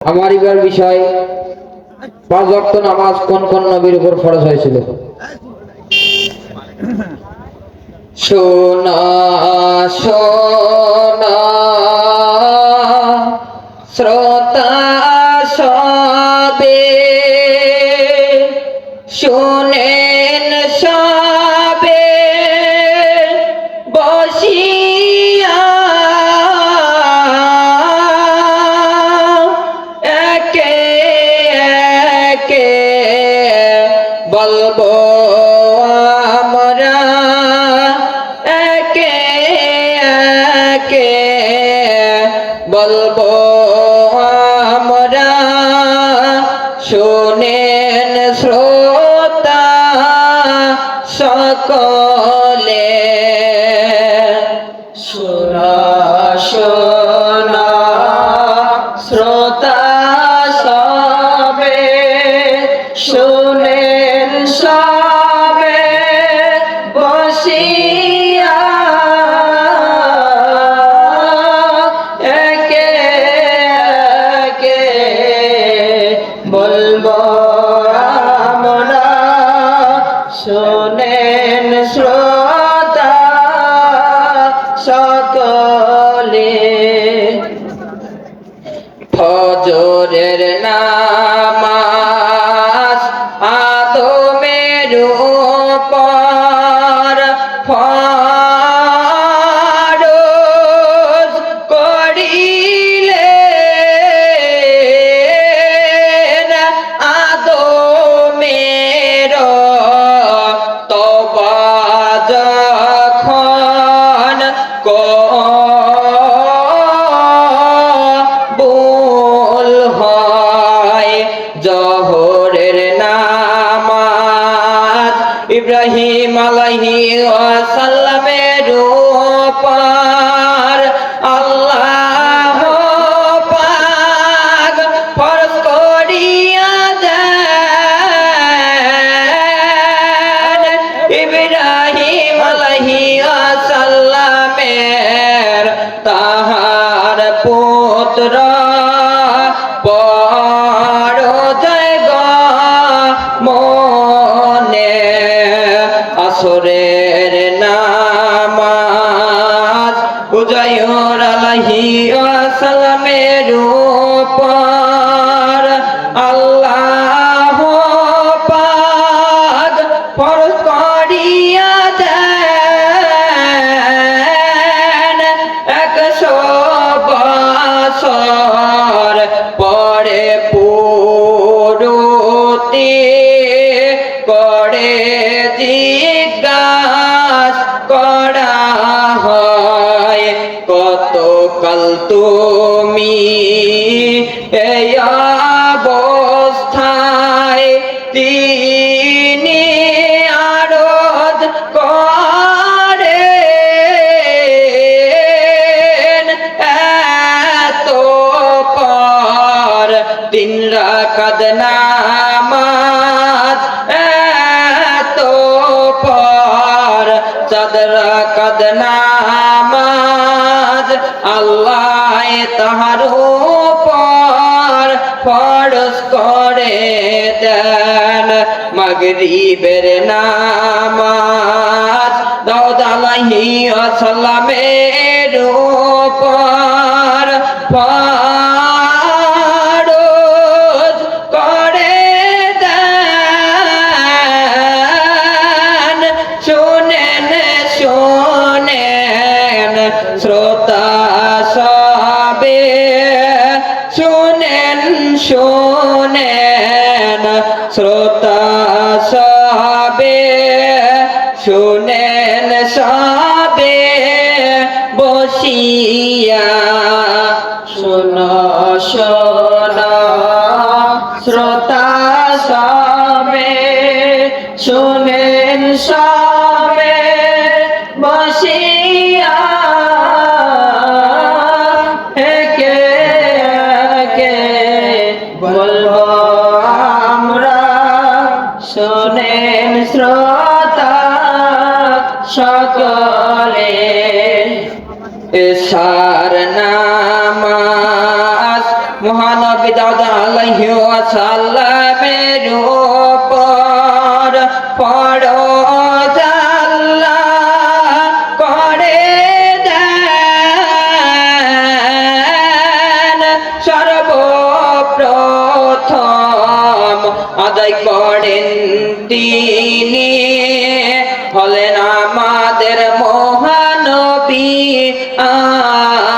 আমার এবার বিষয়, পাঁচ ওয়াক্ত নামাজ কোন কোন নবীর উপর ফরজ হয়েছিল? সোনা সোনা, শ্রোতা সকলে শোনা শোনা শ্রোতা সবে শোনেন ইব্রাহিম আলাইহি ওয়াসাল্লামের উপর আসরের নামাজ উজয়র আলাইহি ওয়াসাল্লামের উপর। কত কাল তুমি এই অবস্থায় তিনি আরদ করেন। এত পর রাকাত নামাজ আল্লাহ তাহার উপর ফরজ করে দেন। মাগরিবের নামাজ দাউদ আলাইহি ওয়াসাল্লামের উপর ফরজ সবে শুনেন শুনেন শ্রোতা সবে শুনেন সবে বসিয়া শোন শোন শ্রোতা সবে শুনেন সবে শোনেন শ্রোতা সকলে। এসার নামাজ মহানবী দাদা আলাইহি ওয়াসাল্লামের আদায় করেন তিনি। হলেন আমাদের মহানবী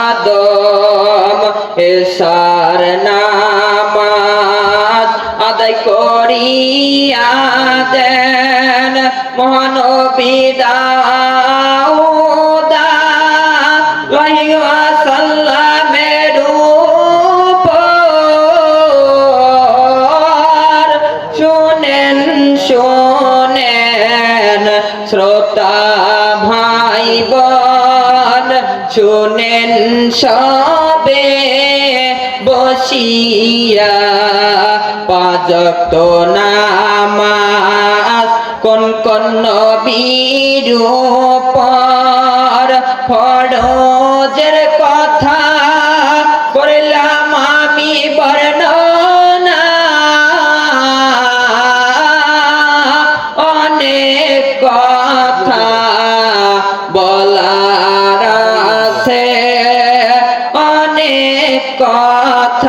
আদম এসার নামাজ আদায় করিয়া দেন। মহানবী শ্রোতা ভাই বন শুনেন সবে বসিয়া পাজক্ত নামাজ কোন কোন নবীর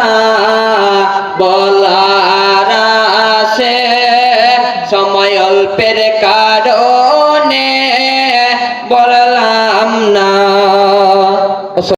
কথা বলার আসে। সময় অল্পের কাজ